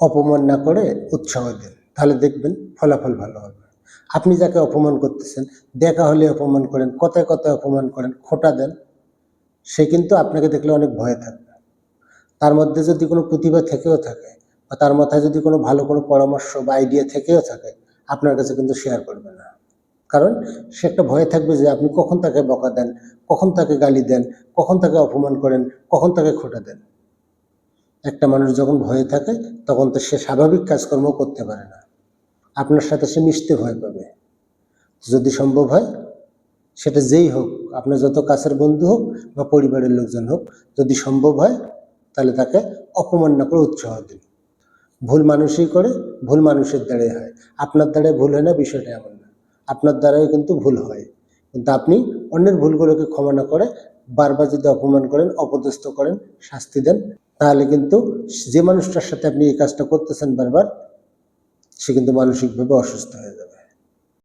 অপমান না করে উৎসাহ দেন। তাহলে দেখবেন ফলাফল ভালো হবে। আপনি যাকে অপমান করতেছেন, দেখা হলে অপমান করেন, কথায় কথায় অপমান করেন, খোটা দেন, সে কিন্তু আপনাকে দেখলে অনেক ভয়ে থাকবে। তার মধ্যে যদি কোনো প্রতিভা থেকেও থাকে বা তার মাথায় যদি কোনো ভালো কোনো পরামর্শ বা আইডিয়া থেকেও থাকে, আপনার কাছে কিন্তু শেয়ার করবে না। কারণ সে একটা ভয়ে থাকবে যে আপনি কখন তাকে বকা দেন, কখন তাকে গালি দেন, কখন তাকে অপমান করেন, কখন তাকে খোটা দেন। একটা মানুষ যখন ভয়ে থাকে, তখন তো সে স্বাভাবিক কাজকর্ম করতে পারে না। আপনার সাথে সে মিশতে ভয় পাবে। যদি সম্ভব হয়, সেটা যেই হোক, আপনার যত কাছের বন্ধু হোক বা পরিবারের লোকজন হোক, যদি সম্ভব হয়, তাহলে তাকে অপমান না করে উৎসাহ দিন। ভুল মানুষই করে, ভুল মানুষের দ্বারাই হয়। আপনার দ্বারাই ভুল হয় না, বিষয়টা এমন না। আপনার দ্বারাই কিন্তু ভুল হয়। কিন্তু আপনি অন্যের ভুলগুলোকে ক্ষমা না করে বারবার যদি অপমান করেন, অপদস্থ করেন, শাস্তি দেন তাহলে কিন্তু যে মানুষটার সাথে আপনি এই কাজটা করতেছেন বারবার, সে কিন্তু মানসিকভাবে অসুস্থ হয়ে যাবে।